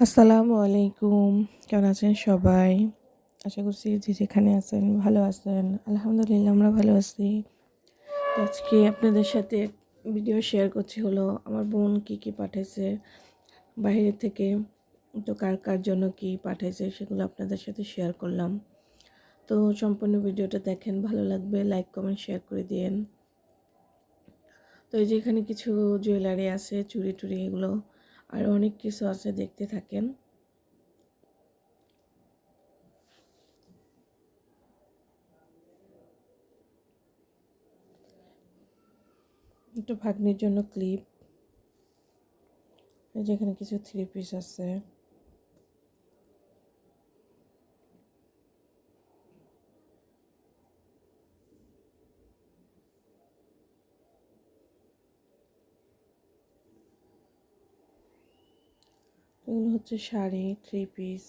আসসালামু আলাইকুম। কেমন আছেন সবাই? আশা করছি যে যেখানে আছেন ভালো আছেন। আলহামদুলিল্লাহ, আমরা ভালো আছি। আজকে আপনাদের সাথে ভিডিও শেয়ার করছি হলো, আমার বোন কি কি পাঠাইছে, বাইরে থেকে, তো কার কার জন্য কি পাঠাইছে সেগুলো আপনাদের সাথে শেয়ার করলাম। তো সম্পূর্ণ ভিডিওটা দেখেন, ভালো লাগবে লাইক কমেন্ট শেয়ার করে দিয়েন। তো এই যে এখানে কিছু জুয়েলারি আছে চুরি টুরি এগুলো। আর অনেক কিছু আছে, দেখতে থাকেন। একটু ভাগ্নির জন্য ক্লিপ যেখানে কিছু থ্রি পিস আছে। এগুলো হচ্ছে শাড়ি থ্রি পিস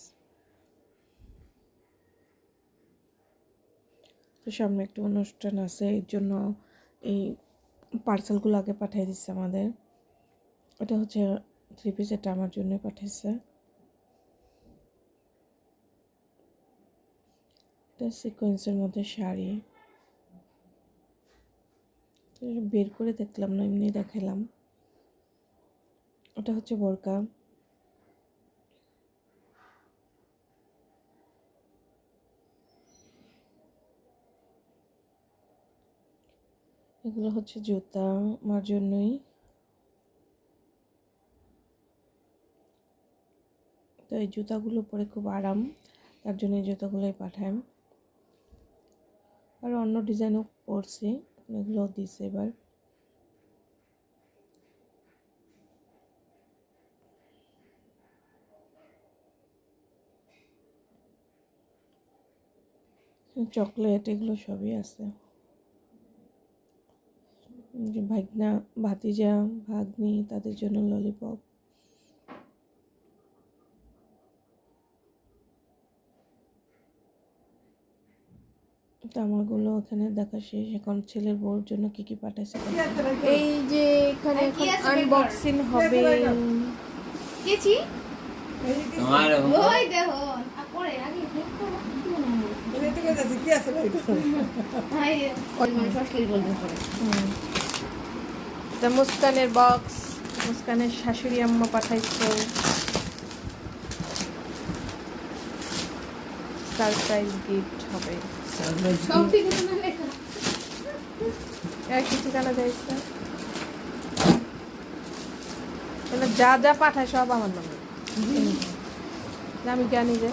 তো সামনে একটা অনুষ্ঠান আছে, এর জন্য এই পার্সেলগুলো আগে পাঠিয়ে দিচ্ছে আমাদের। এটা হচ্ছে থ্রি পিস এটা আমার জন্য পাঠিয়েছে। এটা সিকোয়েন্সের মধ্যে শাড়ি। বের করে দেখলাম না, এমনি দেখালাম ওটা হচ্ছে বোরকা। এগুলো হচ্ছে জুতা আমার জন্যই তো এই জুতাগুলো পরে খুব আরাম, তার জন্য এই জুতাগুলোই পাঠাই আর অন্য ডিজাইনও পরছি এগুলো দিছে এবার। চকলেট, এগুলো সবই আছে। যে ভাগনা ভাতিজা ভাগ্নি তাদের জন্য ললিপপ। তো আমারগুলো ওখানে দেখা শেষ। এখন ছেলের বউর জন্য কি কি পাঠাইছে এই যে এখানে এখন আনবক্সিং হবে। গেছি তোমার ওই দেখো। আর পরে আগে হাই ওই মানে সসলি বলতে তা মুস্কানের বক্স মুস্কানের শাশুড়ি আম্মা পাঠাইছে। সারপ্রাইজ গিফট হবে। একই ঠিকানা যা যা পাঠায় সব আমার নামে। আমি জানি যে।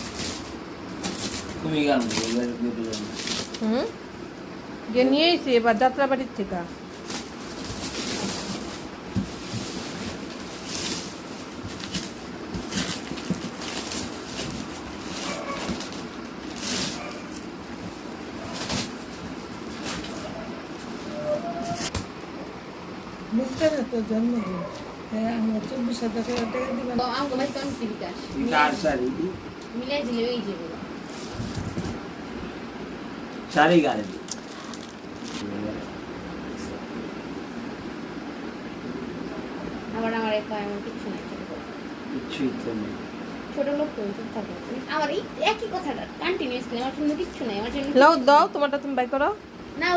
তুমি গান হুম? গিয়ে নিয়েছি এবার যাত্রাবাড়ির থেকে। তো জন্মদিন। হ্যাঁ আমার চব্বিশ হাজার টাকা দিবেন শাড়ি গাড়ি। আবার আমার একা এমন কিছু নাই ছোট লোক। কিছুই তো নেই। ছোট লোক তো চুপ থাকো। আমার এই একই কথাটা কন্টিনিউয়াসলি আমার জন্য কিচ্ছু নাই আমার জন্য লাও দাও তোমারটা তুমি বাই করো। না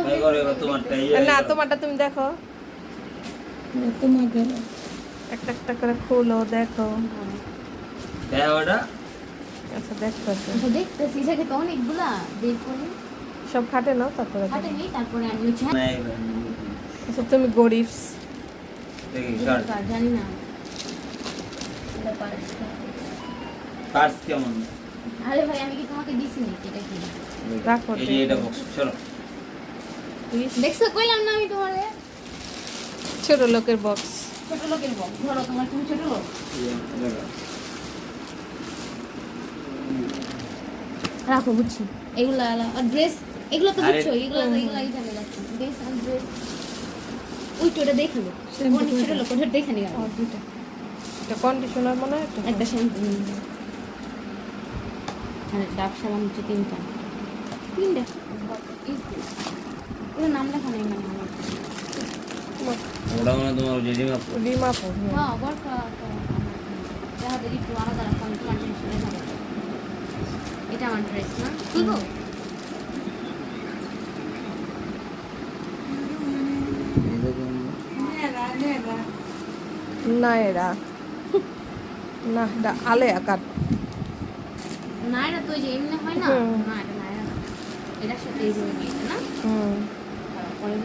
তোমারটাই না তোমারটা তুমি দেখো। গেল একটা একটা করে খুলো দেখো। হ্যাঁ ওটা? আচ্ছা দেখো আচ্ছা। আচ্ছা দেখতেছি সেটা তো অনেকগুলা বের করে। সব খাটে নাও তারপরে দেখো। নেই তারপরে আমি আচ্ছা তুমি গরিবস। দেখি জানি না। এটা পার্স পার্স কেমন? আরে ভাই আমি কি তোমাকে দিছি নাকি? এটা কি? রাখো এই এটা বক্স চলো। দেখছ কইলাম না আমি তোমারে। ছোট লোকের বক্স ছোট লোকের বক ধরো তোমার তুমি ছোট লোক। রাখো বুঝছি। এগুলা আর ড্রেস এগুলো তো বুঝছ এগুলো তো এগুলো এই যাচ্ছে। ড্রেস আর ড্রেস ওই তো ওটা দেখে লো অনেক ছোট লোক ওটা দেখে নিলাম আর। এটা কন্ডিশনার মনে হয় একটা শ্যাম্পু আর ডাব সাবান হচ্ছে তিনটা। তিনটা? ওটা নাম লেখা নেই মানে আমার। ওটা মানে তোমার পড় হ্যাঁ দেখাতে একটু আলাদা এটা আমার ড্রেস না নেরা না এটা আলে আকার। তো ওই যে এমনি হয় না। না এটা না এটা না। এটার সাথে এই যে না? হুম। পরে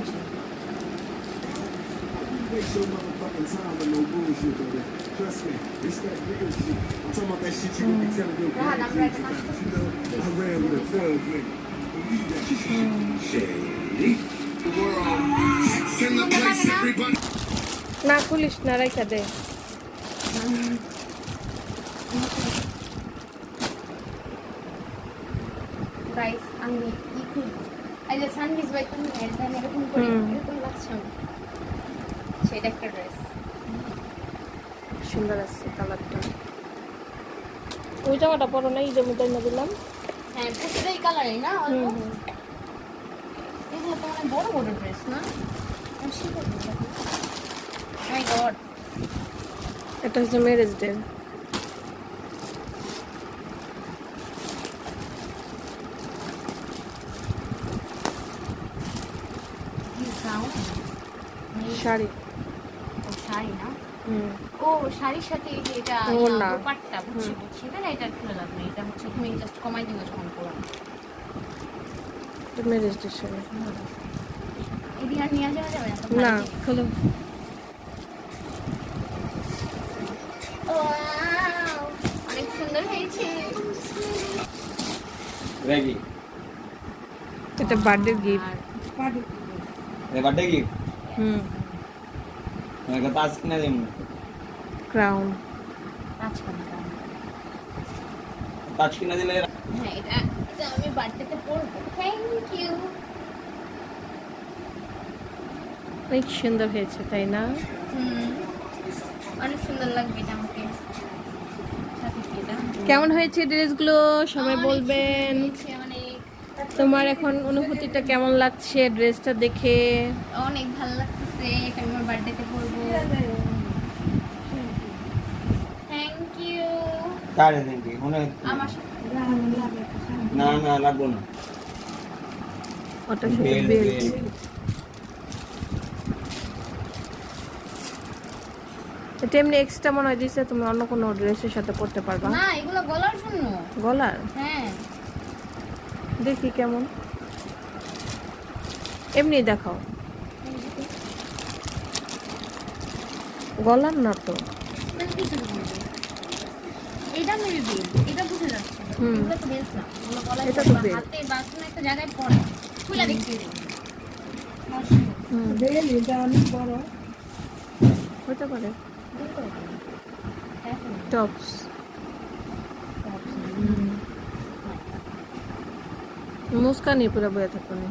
Waste your motherfucking time with no bullshit, baby. Trust me, it's that real shit. I'm talking about that shit you mm. be telling your I'm. You know, I ran with a thug nigga. Believe that shit. Shady. The world. In the place, everybody. না খুলিস না রেখে দে আমি ই খুলবো যে সানভিজ by তুমি এটা এরকম করে এরকম লাগছে সেটা একটা ড্রেস সুন্দর আছে কালারটা। ওই জামাটা পরো না ঈদের মধ্যে এনে দিলাম। হ্যাঁ প্রতিটাই কালারই না হুম অল্প? হুম এগুলো তো অনেক বড় বড় ড্রেস না? মাই গড এটা হচ্ছে ম্যারেজ ডে শাড়ি। শাড়ি না? ও শাড়ির সাথে এই যে এটা। দোপাট্টা বুঝছি বুঝছি। তাহলে এটা খুলে লাগবে এটা হচ্ছে তুমি জাস্ট কমাই দিবে যখন পড়ো এটা ম্যারেজ এদিকে আর নিয়ে যাওয়া যাবে না? খোলো! অনেক সুন্দর হয়েছে। এটা বার্থডে গিফট। Birthday gift? হুম। কিনে ক্রাউন কিনে দিলে হ্যাঁ এটা এটা আমি বার্থডেতে পরবো থ্যাংক ইউ অনেক সুন্দর হয়েছে তাই না অনেক সুন্দর লাগবে এটা আমাকে? কেমন হয়েছে ড্রেসগুলো সবাই বলবেন তোমার এখন অনুভূতিটা কেমন লাগছে? ড্রেসটা দেখে? অনেক ভালো লাগতেছে। এটা আমি আমার বার্থডেতে পরবো। থ্যাংক ইউ তারে নাকি মনে আমার না না লাগবো না। সাথে বেল্ট এটা এমনি এক্সট্রা মনে হয় দিচ্ছে তুমি অন্য কোনো ড্রেসের সাথে পরতে পারবা। না এগুলো গলার জন্য। গলার? হ্যাঁ। দেখি কেমন। এমনি দেখাও। গলার না তো। এটা মেবি এটা বুঝে যাচ্ছে। হুম। এগুলো তো বেলস না এগুলো গলায় এটা তো হাতে একটা জায়গায় পরে খুলে দেখতে হুম। বেল এটা অনেক বড়। হতে পারে। টপস। মুস্কানি পুরো বয়ে থাকো না।